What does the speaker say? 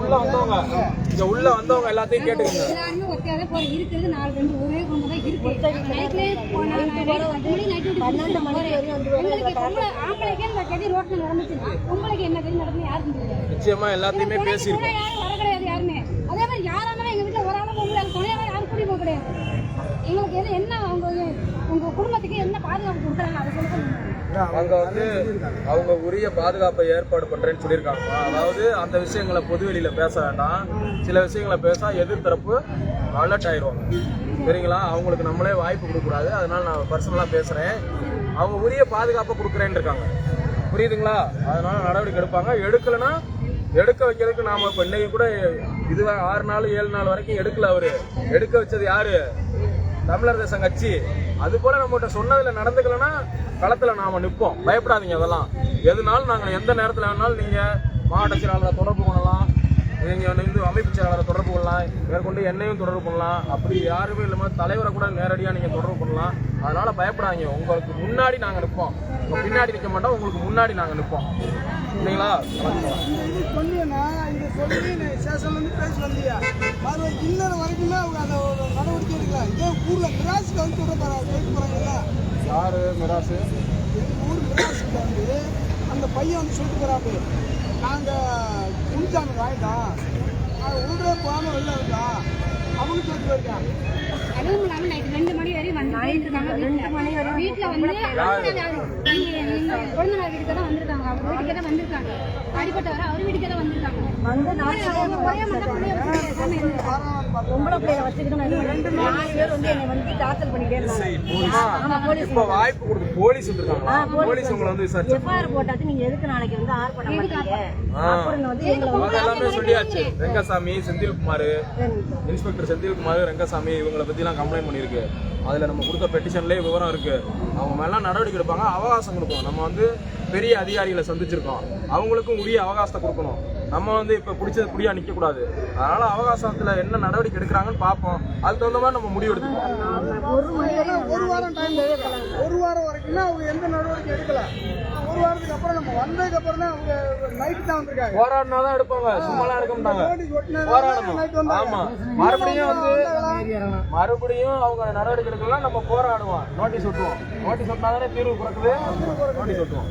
உள்ள வந்தவங்க. இங்க உள்ள வந்தவங்க எல்லாத்தையும் கேட்டுக்கங்க. எல்லாருமே ஒத்தையாவே போற இருக்கிறது. நாலு ரெண்டு ஒரே குடும்பம் தான் இருக்கு. நைட்லயே போனா மணி நைட் பன்னெண்டு மணி எங்களுக்கு பொம்பளை ஆம்பளைக்கே இந்த கதி ரோட்ல நடந்துச்சு பொம்பளைக்கு என்ன கதி நடந்து யாருக்கும் தெரியாது. நிச்சயமா எல்லாத்தையுமே யாரும் வர கிடையாது யாருமே. அதே மாதிரி யாராலும் எங்க வீட்டுல ஒரு ஆளும் பொம்பளை துணையாக யாரும் கூடி போக கிடையாது. எங்களுக்கு எது என்ன அவங்க உங்க குடும்பத்துக்கு என்ன பாதுகாப்பு கொடுக்குறாங்க அதை சொல்லுங்க. அங்க வந்து அவங்க உரிய பாதுகாப்பை ஏற்பாடு பண்றேன்னு சொல்லியிருக்காங்க அதாவது அந்த விஷயங்களை பொதுவெளியில பேச வேண்டாம். சில விஷயங்களை பேச எதிர்த்தரப்பு அலர்ட் ஆயிடுவாங்க. சரிங்களா? அவங்களுக்கு நம்மளே வாய்ப்பு கொடுக்கக்கூடாது. அதனால நான் பர்சனலா பேசுறேன். அவங்க உரிய பாதுகாப்பை கொடுக்குறேன்னு இருக்காங்க. புரியுதுங்களா? அதனால நடவடிக்கை எடுப்பாங்க. எடுக்கலைன்னா எடுக்க வைக்கிறதுக்கு நாம இப்போ இன்னைக்கு கூட இது ஆறு நாள் ஏழு நாள் வரைக்கும் எடுக்கல அவரு. எடுக்க வச்சது யாரு? தமிழர் தேசம் கட்சி. அது போல நம்மகிட்ட சொன்னதுல நடந்துக்கலன்னா களத்துல நாம நிற்போம் பயப்படாதீங்க அதெல்லாம். எதுனாலும் நாங்கள் எந்த நேரத்தில் வேணாலும் நீங்க மாவட்ட செயலாளரை தொடர்பு பண்ணலாம் நீங்கள் வந்து அமைப்பு செயலாளரை தொடர்பு பண்ணலாம் மேற்கொண்டு என்னையும் தொடர்பு பண்ணலாம் அப்படி யாருமே இல்லாமல் தலைவரை கூட நேரடியாக நீங்கள் தொடர்பு பண்ணலாம் அதனால பயப்படாதீங்க. உங்களுக்கு முன்னாடி நாங்கள் நிற்போம் உங்கள் பின்னாடி நிற்க மாட்டோம். உங்களுக்கு முன்னாடி நாங்கள் நிற்போம் சரிங்களா? சொன்னீங்கன்னா இதை சொல்லி ஸ்டேஷன்லேருந்து பேசி வந்தியா? அது இன்னொரு வரைக்குமே அவங்க அந்த நடவடிக்கை எடுக்கல. வந்து விட போகிறாங்க கேட்க போகிறாங்கல்ல யாரு? மிராசு எங்கள் ஊர் கிராஸுக்கு வந்து அந்த பையன் வந்து சொல்லிட்டு நாங்கள் குடிச்சாங்க வாங்கிட்டோம் நாங்கள் உள்ளே போகாமல் வெளில இருக்கோம் அவங்க சொல்லிட்டு போயிருக்கான் அதுவும் இல்லாம நைட் ரெண்டு மணி வரையும் வந்து ரெண்டு மணி வரையும் வீட்டுல வந்து குழந்தைங்க வீட்டுக்கு தான் வந்திருக்காங்க. அவங்க வீட்டுக்கு தான் வந்திருக்காங்க. அடிப்பட்டவர அவர் வீட்டுக்கு தான் வந்திருக்காங்க. வந்து நான் ரெண்டு வாய்ப்பு கொடுத்து போலீஸ் வந்திருக்காங்க போலீஸ் உங்களை வந்து விசாரிச்சு எஃப்ஐஆர் போட்டாச்சு நீங்க எதுக்கு நாளைக்கு வந்து ஆர் பண்ண மாட்டீங்க அப்படின்னு வந்து எல்லாமே சொல்லியாச்சு ரெங்கசாமி செந்தில்குமார் இன்ஸ்பெக்டர் செந்தில்குமார் ரெங்கசாமி இவங்களை பத்தி எல்லாம் கம்ப்ளைண்ட் பண்ணியிருக்கு. அதுல நம்ம கொடுத்த பெட்டிஷன்லயே விவரம் இருக்கு. அவங்க மேலாம் நடவடிக்கை எடுப்பாங்க அவகாசம் கொடுக்கணும். நம்ம வந்து பெரிய அதிகாரிகளை சந்திச்சிருக்கோம். அவங்களுக்கும் உரிய அவகாசத்தை கொடுக்கணும். நம்ம வந்து இப்ப பிடிச்சது புடியா நிக்க கூடாது அதனால அவகாசத்துல என்ன நடவடிக்கை எடுக்கிறாங்கன்னு பார்ப்போம் அதுக்கு தகுந்த மாதிரி நம்ம முடிவு எடுத்துப்போம். ஒரு வாரம் டைம் ஒரு வாரம் வரைக்குமே அவங்க எந்த நடவடிக்கை எடுக்கல. ஒரு வாரத்துக்கு அப்புறம் நம்ம வந்ததுக்கு அப்புறம் தான் அவங்க நைட்டு தான் வந்திருக்காங்க. போராடினா தான் எடுப்பாங்க. சும்மாலாம் எடுக்க மாட்டாங்க. போராடணும். ஆமா. மறுபடியும் வந்து மறுபடியும் அவங்க நடவடிக்கை எடுக்கலாம் நம்ம போராடுவோம். நோட்டீஸ் ஒட்டுவோம். நோட்டீஸ் ஒட்டினா தானே தீர்வு பிறக்குது? நோட்டீஸ் ஒட்டுவோம்.